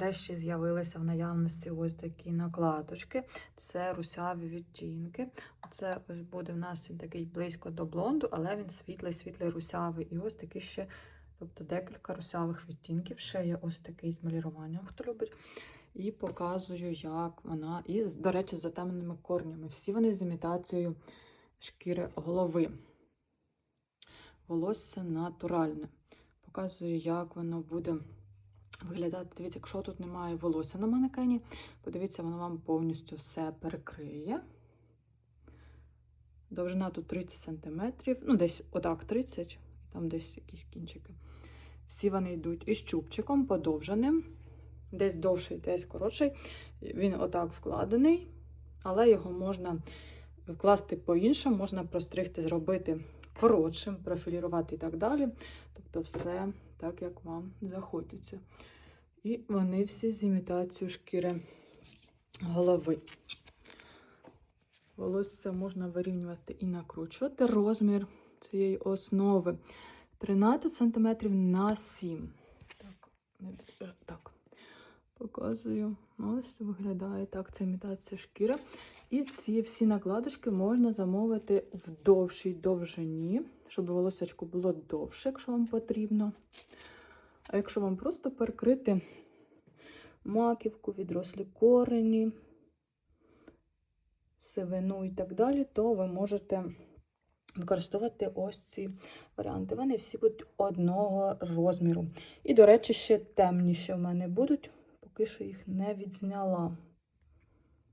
Нарешті з'явилися в наявності ось такі накладочки. Це русяві відтінки. Це ось буде в нас він такий близько до блонду, але він світлий, світлий русявий. І ось такі ще, тобто декілька русявих відтінків. Ще є ось такий з маліруванням, хто любить. І показую, як вона. І, до речі, з затемненими корнями. Всі вони з імітацією шкіри голови. Волосся натуральне. Показую, як воно буде виглядати. Дивіться, якщо тут немає волосся на манекені, подивіться, воно вам повністю все перекриє. Довжина тут 30 см, ну, десь отак 30, там десь якісь кінчики. Всі вони йдуть із чубчиком подовженим, десь довший, десь коротший. Він отак вкладений, але його можна вкласти по-іншому, можна простригти, зробити коротшим, профілірувати і так далі. Тобто, все так, як вам захочеться. І вони всі з імітацією шкіри голови. Волосся можна вирівнювати і накручувати. Розмір цієї основи 13 см на 7 Так, так. Показую. Ось виглядає так. Це імітація шкіри. І ці всі накладочки можна замовити в довшій довжині, щоб волосячку було довше, якщо вам потрібно. А якщо вам просто перекрити маківку, відрослі корені, сивину і так далі, то ви можете використовувати ось ці варіанти. Вони всі будуть одного розміру. І, до речі, ще темніші в мене будуть, поки що їх не відзняла.